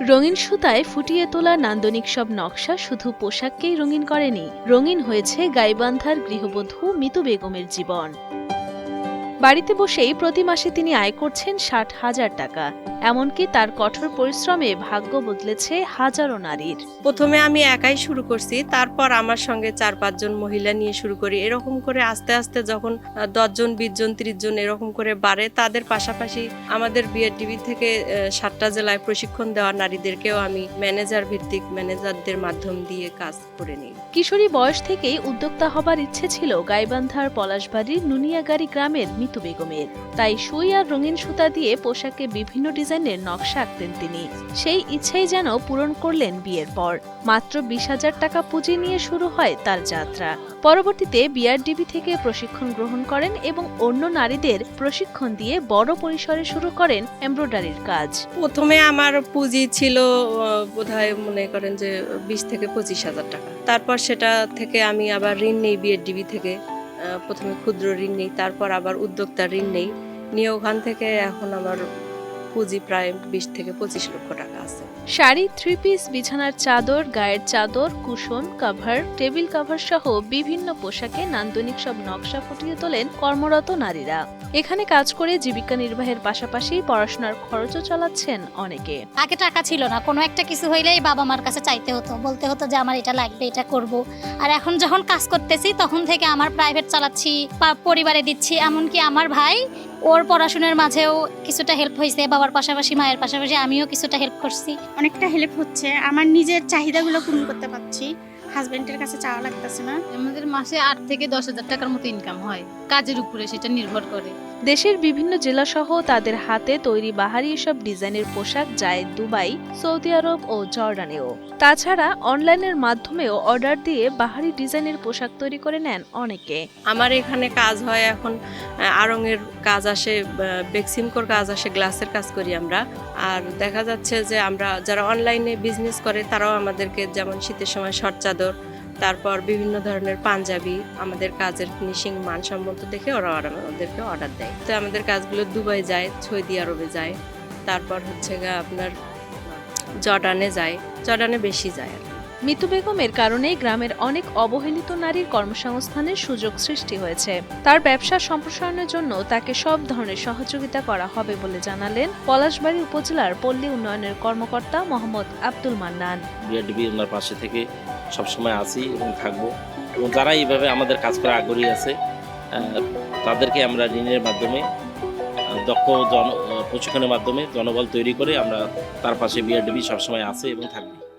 রঙিন সুতায় ফুটিয়ে তোলা নান্দনিক সব নকশা শুধু পোশাককেই রঙিন করেনি। রঙিন হয়েছে গাইবান্ধার গৃহবধূ মিতু বেগমের জীবন। বাড়িতে বসেই প্রতি মাসে তিনি আয় করছেন ষাট হাজার টাকা। এমনকি তার কঠোর পরিশ্রমে ভাগ্য বদলেছে হাজারো নারীর। প্রথমে আমি একাই শুরু করছি তারপর আমার সঙ্গে চার পাঁচজন মহিলা নিয়ে শুরু করি। এরকম করে আস্তে আস্তে যখন দশজন বিশ জন ত্রিশ জন এরকম করে বাড়ে তাদের পাশাপাশি আমাদের বিএডটিভি থেকে সাতটা জেলায় প্রশিক্ষণ দেওয়া নারীদেরকেও আমি ম্যানেজার ভিত্তিক ম্যানেজারদের মাধ্যম দিয়ে কাজ করে নিই। কিশোরী বয়স থেকেই উদ্যোক্তা হবার ইচ্ছে ছিল গাইবান্ধার পলাশবাড়ির নুনিয়াগাড়ি গ্রামের মিতু বেগমের। তাই সুই আর রঙিন সুতা দিয়ে পোশাকে বিভিন্ন ডিজাইনের নকশা আঁকতেন তিনি। সেই ইচ্ছেই যেন পূরণ করলেন বিয়ের পর। মাত্র বিশ হাজার টাকা পুঁজি নিয়ে শুরু হয় তার যাত্রা। পরবর্তীতে বিআরডিবি থেকে প্রশিক্ষণ গ্রহণ করেন এবং অন্য নারীদের প্রশিক্ষণ দিয়ে বড় পরিসরে শুরু করেন এমব্রয়ডারির কাজ। প্রথমে আমার পুঁজি ছিল বোধ হয় মনে করেন যে বিশ থেকে পঁচিশ হাজার টাকা। তারপর সেটা থেকে আমি আবার ঋণ নেই বিএডডিবি থেকে। প্রথমে ক্ষুদ্র ঋণ নেই, তারপর আবার উদ্যোক্তা ঋণ নেই। নিয়ে ওখান থেকে এখন আমার পুঁজি প্রায় বিশ থেকে পঁচিশ লক্ষ টাকা আছে। শাড়ি থ্রি পিস বিছানার চাদর, গায়ের চাদর, কুশন কাভার টেবিল কাভার সহ বিভিন্ন পোশাকে নান্দনিক সব নকশা ফুটিয়ে তোলেন কর্মরত নারীরা। এখানে কাজ করে জীবিকা নির্বাহের পাশাপাশি পড়াশোনার খরচও চালাচ্ছেন অনেকে। আগে টাকা ছিল না, কোনো একটা কিছু হইলেই বাবা মার কাছে চাইতে হতো। বলতে হতো যে, আমার এটা লাগবে, এটা করব। আর এখন যখন কাজ করতেছি, তখন থেকে আমার প্রাইভেট চালাচ্ছি পরিবারে দিচ্ছি, এমনকি আমার ভাই ওর পড়াশোনার মাঝেও কিছুটা হেল্প হয়েছে বাবার পাশাপাশি মায়ের পাশাপাশি আমিও কিছুটা হেল্প করছি। অনেকটা হেল্প হচ্ছে। আমার নিজের চাহিদাগুলো পূরণ করতে পারছি। হাজবেন্ডের কাছে চাওয়া লাগতেছে না। আমাদের মাসে আট থেকে দশ হাজার টাকার মতো ইনকাম হয় কাজের উপরে সেটা নির্ভর করে। দেশের বিভিন্ন জেলা সহ তাদের হাতে তৈরি বাহারি এসব ডিজাইনের পোশাক যায় দুবাই সৌদি আরব ও জর্ডানেও। তাছাড়া অনলাইনের মাধ্যমেও অর্ডার দিয়ে বাহারি ডিজাইনের পোশাক তৈরি করে নেন অনেকে। আমার এখানে কাজ হয় এখন আরঙের কাজ আসে বেক্সিমকোর কাজ আসে, গ্লাসের কাজ করি আমরা। আর দেখা যাচ্ছে যে আমরা যারা অনলাইনে বিজনেস করে, তারাও আমাদেরকে যেমন শীতের সময় শর্ট চাদর, তারপর বিভিন্ন ধরনের পাঞ্জাবি, আমাদের কাজের ফিনিশিং মানসম্মত দেখে ওরা আমাদেরকে অর্ডার দেয়। তো আমাদের কাজগুলো দুবাই যায়, সৌদি আরবে যায়। তারপর হচ্ছে আপনার জর্ডানে যায়, জর্ডানে বেশি যায় আর। মিতু বেগমের কারণে গ্রামের অনেক অবহেলিত নারীর কর্মসংস্থানের সুযোগ সৃষ্টি হয়েছে। তার ব্যবসা সম্প্রসারণের জন্য তাকে সব ধরনের সহযোগিতা করা হবে বলে জানালেন পলাশবাড়ী উপজেলার পল্লী উন্নয়নের কর্মকর্তা মোহাম্মদ আব্দুল মান্নান। বিআরডিবি ওনার পাশে থেকে সবসময় আছি এবং থাকব। এবং যারা এইভাবে আমাদের কাজ করা আগ্রহী আছে তাদেরকে আমরা ঋণের মাধ্যমে দক্ষ জন প্রশিক্ষণের মাধ্যমে জনবল তৈরি করে আমরা তার পাশে বিআরডিবি সবসময় আছে এবং থাকবে।